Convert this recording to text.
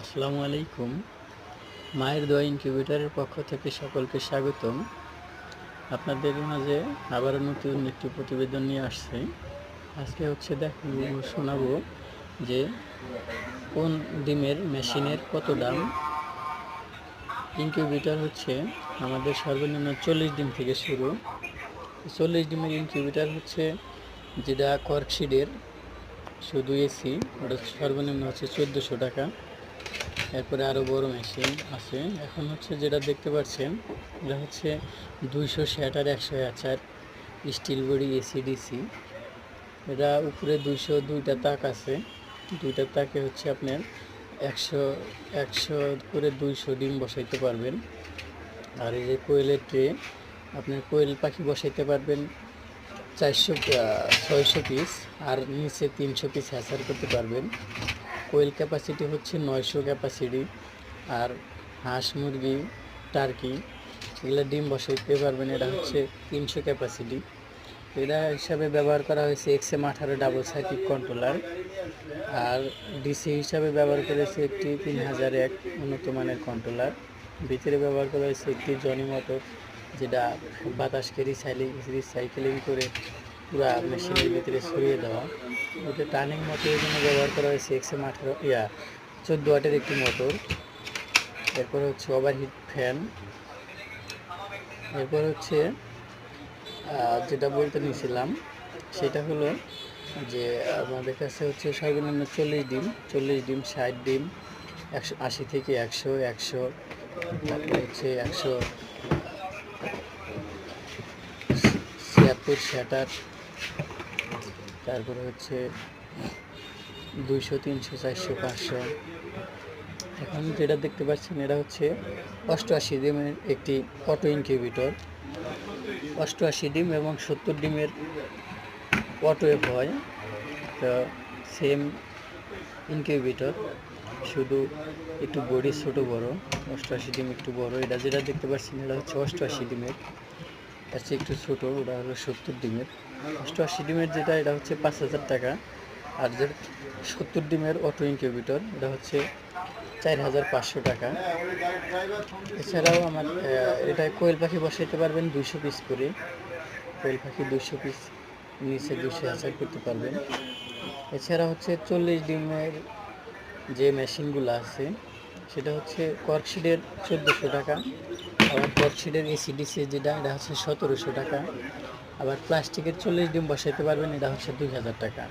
আসসালামু আলাইকুম। মায়ের দোয়া ইনকিউবেটারের পক্ষ থেকে সকলকে স্বাগতম। আপনাদের মাঝে আবারও নতুন একটি প্রতিবেদন নিয়ে আসছে। আজকে হচ্ছে দেখাবো শোনাবো যে কোন ডিমের মেশিনের কত দাম? ইনকিউবেটার হচ্ছে আমাদের সর্বনিম্ন চল্লিশ ডিম থেকে শুরু। চল্লিশ ডিমের ইনকিউবেটার হচ্ছে যেটা কর্কশিডের, শুধু এসি, ওটা সর্বনিম্ন হচ্ছে চোদ্দোশো টাকা। এরপরে আরও বড় মেশিন আছে। এখন হচ্ছে যেটা দেখতে পাচ্ছেন, এটা হচ্ছে দুইশো ষাট আর একশো আচার স্টিল বডি এসিডিসি এটা উপরে দুইশো দুইটা তাক আছে। দুইটা তাকে হচ্ছে আপনার একশো একশো করে দুইশো ডিম বসাইতে পারবেন। আর এই যে কোয়েলের ট্রে, আপনার কোয়েল পাখি বসাইতে পারবেন চারশো ছয়শো পিস আর নিচে তিনশো পিস হ্যাচার করতে পারবেন। কোয়েল ক্যাপাসিটি হচ্ছে নয়শো ক্যাপাসিটি আর হাঁস মুরগি, টার্কি, এগুলো ডিম বসাইতে পারবেন, এটা হচ্ছে তিনশো ক্যাপাসিটি। এটা হিসাবে ব্যবহার করা হয়েছে এক্সএম আঠারো ডাবল সার্কিট কন্ট্রোলার আর ডিসি হিসাবে ব্যবহার করেছে একটি তিন হাজার এক উন্নত মানের কন্ট্রোলার। ভিতরে ব্যবহার করা হয়েছে একটি জনি মোটর, যেটা বাতাসকে রিসাইলিং রিসাইকেলিং করে পুরা মেশিনের ভিতরে ছড়িয়ে দেওয়া। ওটা টার্নিং মোটরের জন্য ব্যবহার করা হয়েছে এক্সএম আঠারো, ইয়া, চোদ্দ ওয়াটের একটি মোটর। এরপর হচ্ছে ওভারহিট ফ্যান এরপর হচ্ছে যেটা বলতে নিয়েছিলাম, সেটা হলো যে আমাদের কাছে হচ্ছে সর্বনিম্ন চল্লিশ ডিম চল্লিশ ডিম, ষাট ডিম, একশো, আশি থেকে একশো একশো, তারপরে হচ্ছে একশো ছিয়াত্তর ষাটার তারপরে হচ্ছে দুইশো, তিনশো, চারশো, পাঁচশো। এখন যেটা দেখতে পাচ্ছেন, এটা হচ্ছে অষ্টআশি ডিমের একটি অটো ইনকিউবিটর। অষ্টআশি ডিম এবং সত্তর ডিমের অটোয়ে হয় তো সেম ইনকিউবিটর, শুধু একটু বডি ছোট বড়, অষ্টআশি ডিম একটু বড়। এটা যেটা দেখতে পাচ্ছেন, এটা হচ্ছে অষ্টআশি ডিমের তার চেয়ে একটু ছোটো, ওটা হলো সত্তর ডিমের। অষ্টআশি ডিমের যেটা, এটা হচ্ছে পাঁচ হাজার টাকা। আর যে সত্তর ডিমের অটো ইনকিউবেটর, এটা হচ্ছে চার হাজার পাঁচশো টাকা। এছাড়াও আমার এটা কোয়েল পাখি বসাইতে পারবেন দুইশো পিস করে। কোয়েল পাখি দুইশো পিস নিচে দুইশো হাজার করতে পারবেন। এছাড়া হচ্ছে চল্লিশ ডিমের যে মেশিনগুলো আছে সেটা হচ্ছে কর্কশিটের চোদ্দোশো টাকা, আবার কর্কশিডের এসিডিসি যেটা, এটা হচ্ছে সতেরোশো টাকা, আবার প্লাস্টিকের চল্লিশ ডিম বসাইতে পারবেন, এটা হচ্ছে দুই হাজার টাকা।